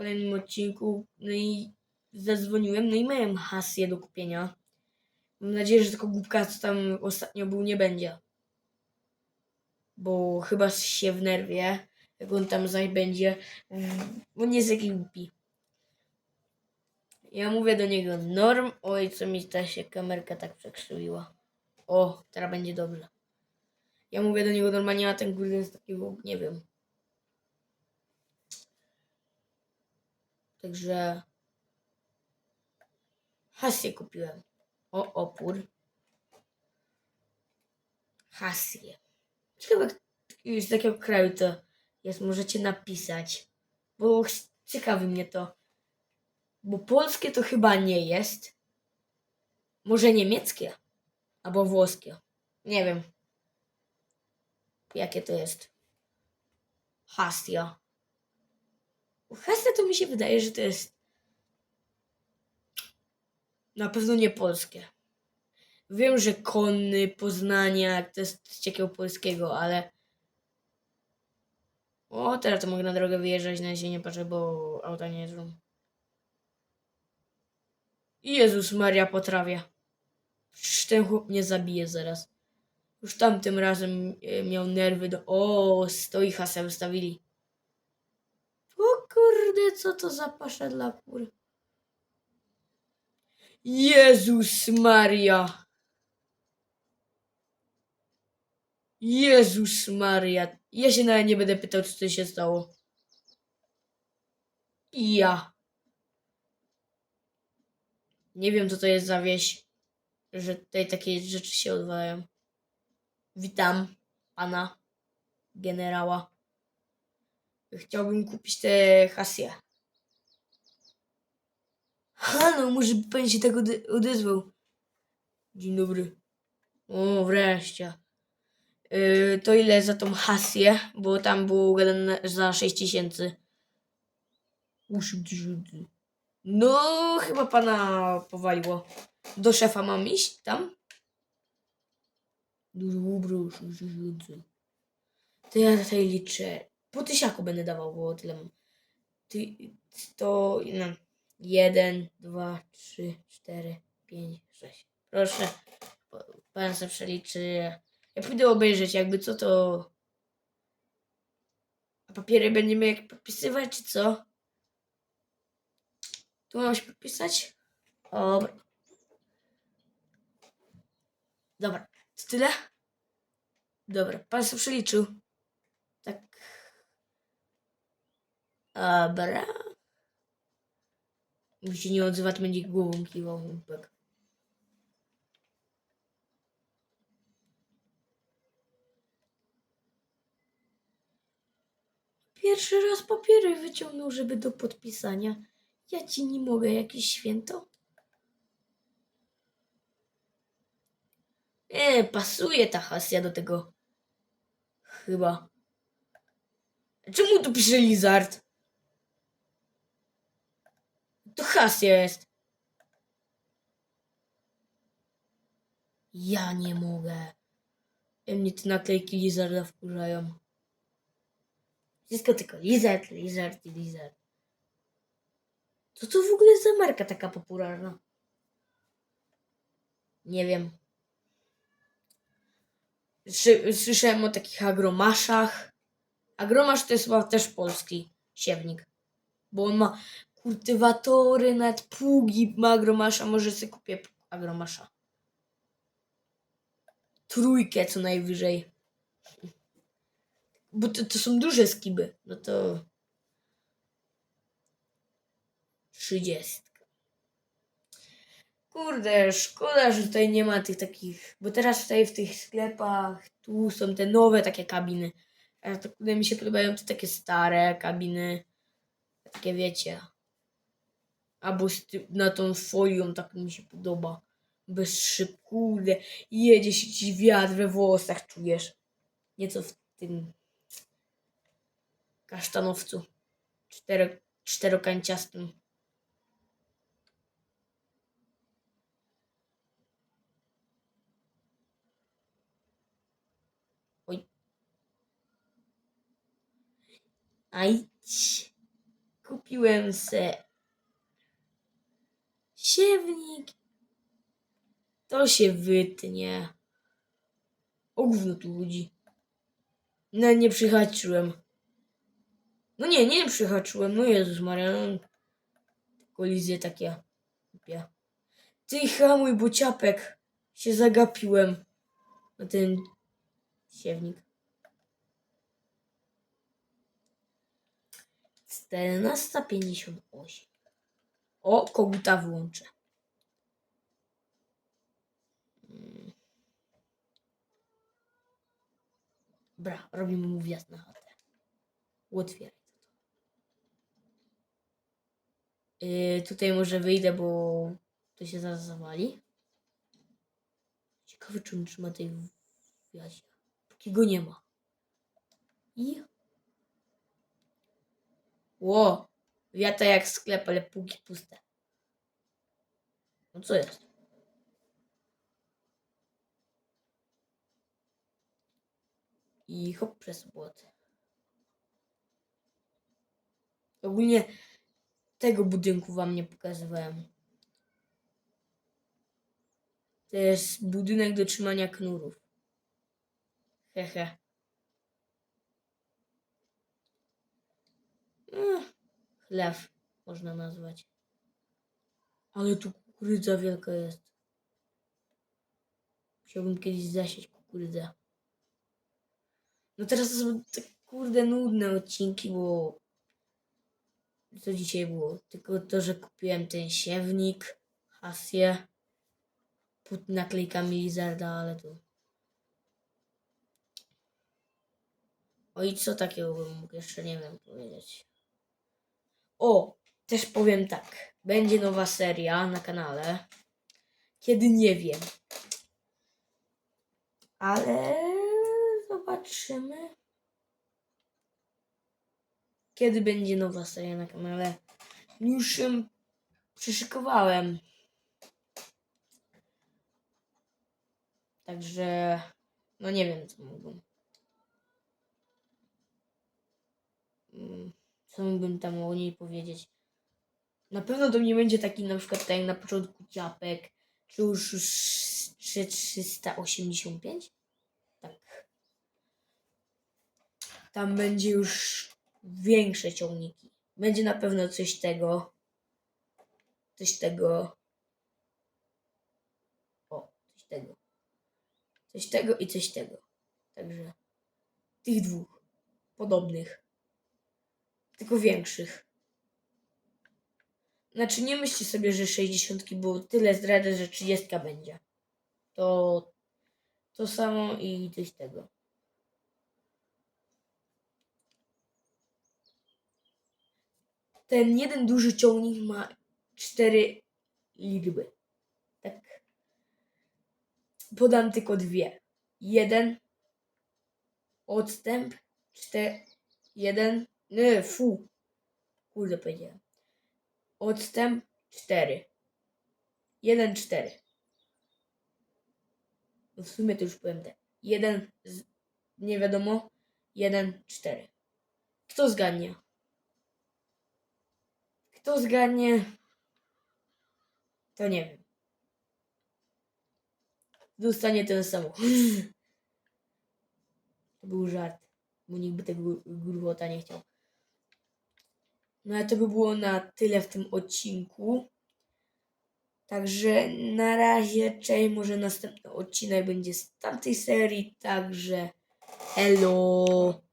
kolejnym odcinku. No i zadzwoniłem, no i miałem hasję do kupienia. Mam nadzieję, że tylko głupka, co tam ostatnio był, nie będzie. Bo chyba się w nerwie, jak on tam zaś będzie. nie jest jakiś głupi. Ja mówię do niego norm. Oj, co mi ta się kamerka tak przekrzywiła. O, teraz będzie dobrze. Ja mówię do niego normalnie, a ten kurde jest takiego, nie wiem. Także Hasję kupiłem. O, opór. Hasję. Ciekawe, z jakiego kraju to jest. Możecie napisać. Bo ciekawi mnie to. Bo polskie to chyba nie jest. Może niemieckie. Albo włoskie. Nie wiem. Jakie to jest. Hasja. Hasja to mi się wydaje, że to jest na pewno nie polskie. Wiem, że konny, Poznaniak to jest z jakiego polskiego, ale. O, teraz to mogę na drogę wyjeżdżać, na się nie patrzę, bo auta nie jeżdżą. Jezus Maria potrafię. Przecież ten chłop mnie zabije zaraz. Już tamtym razem e, miał nerwy do... O, stoi hasę wystawili. Kurde, co to za pasza dla kur. Jezus Maria. Jezus Maria. Ja się nawet nie będę pytał, co się stało. Ja. Nie wiem, co to jest za wieś, że tutaj takie rzeczy się odwalają. Witam pana generała. Chciałbym kupić te hasje. Halo, może by pan się tak ode- odezwał. Dzień dobry. O, wreszcie. Yy, to ile za tą hasję? Bo tam było gadane za 6 tysięcy. 8 tysięcy. No, chyba pana powaliło. Do szefa mam iść tam? Dużo 6 tysięcy. To ja tutaj liczę. Po tysiaku będę dawał, bo tyle mam. Ty, to... No. Jeden, dwa, trzy, cztery, pięć, sześć. Proszę, pan sobie przeliczy. Ja pójdę obejrzeć, jakby co to. A papiery będziemy jak podpisywać, czy co? Tu mam się podpisać? Dobra. Dobra, to tyle? Dobra, pan sobie przeliczył. Tak. Dobra. Się nie odzywa, to będzie głową kiwał. Tak. Pierwszy raz papiery wyciągnął, żeby do podpisania. Ja ci nie mogę, jakieś święto? E, pasuje ta hasja do tego. Chyba. Czemu tu pisze Lizard? Hasja jest. Ja nie mogę. Mnie te naklejki Lizarda wkurzają. Wszystko tylko Lizard, Lizard i Lizard. Co to w ogóle za marka taka popularna? Nie wiem. Słyszałem o takich agromaszach. Agromasz to jest chyba też polski siewnik. Bo on ma kultywatory, nawet pługi ma agromasza. Może sobie kupię agromasza. Trójkę co najwyżej. Bo to, to są duże skiby. No to... Trzydziestka. Kurde, szkoda, że tutaj nie ma tych takich... Bo teraz tutaj w tych sklepach tu są te nowe takie kabiny. A to mi się podobają te takie stare kabiny. Takie wiecie. Albo na tą folią tak mi się podoba. Bez szyb. Jedzie się ci wiatr we włosach, czujesz. Nieco w tym kasztanowcu. Cztero, czterokanciastym. Oj. Kupiłem se siewnik. To się wytnie. O gówno tu chodzi. No nie przyhaczyłem. No nie, nie przyhaczyłem. No Jezus Maria. No. Kolizje takie. Ty hamuj, bo ciapek. Się zagapiłem. Na ten siewnik. 14.58. O, koguta włączę. Mm. Dobra, robimy mu wjazd na chatę. Otwieraj to. Yy, tutaj może wyjdę, bo to się zaraz zawali. Ciekawe, czy on trzyma tej wjazie. Póki go nie ma. I... Ło! Wiata jak sklep, ale półki puste. No co jest? I hop przez płot. Ogólnie tego budynku wam nie pokazywałem. To jest budynek do trzymania knurów. Hehe. Chlew można nazwać. Ale tu kukurydza wielka jest. Chciałbym kiedyś zasieć kukurydzę. No teraz to są te kurde nudne odcinki, bo co dzisiaj było? Tylko to, że kupiłem ten siewnik, hasję, pod naklejkami Lizarda, ale to... O i co takiego bym mógł jeszcze nie wiem powiedzieć. O, też powiem tak. Będzie nowa seria na kanale. Kiedy nie wiem. Ale zobaczymy. Kiedy będzie nowa seria na kanale. Już ją przyszykowałem. Także no nie wiem co mógłbym. Mm, Co mógłbym tam o niej powiedzieć? Na pewno to nie będzie taki na przykład tak jak na początku ciapek, czy już już czy 385? Tak. Tam będzie już większe ciągniki. Będzie na pewno coś tego. Coś tego. O, coś tego. Coś tego i coś tego. Także tych dwóch podobnych. Tylko większych. Znaczy nie myślcie sobie, że 60 było tyle zdrady, że 30 będzie. To to samo i coś tego. Ten jeden duży ciągnik ma cztery liczby. Tak. Podam tylko dwie. Jeden odstęp, cztery, jeden, nie, fu, kurde powiedziałem. Odstęp cztery. Jeden, cztery. No w sumie to już powiem. Jeden, z, nie wiadomo, jeden, cztery. Kto zgadnie? Kto zgadnie? To nie wiem. Dostanie ten samochód. To był żart, bo nikt by tego gruchota nie chciał. No ale to by było na tyle w tym odcinku. Także na razie, cześć, może następny odcinek będzie z tamtej serii, także hello.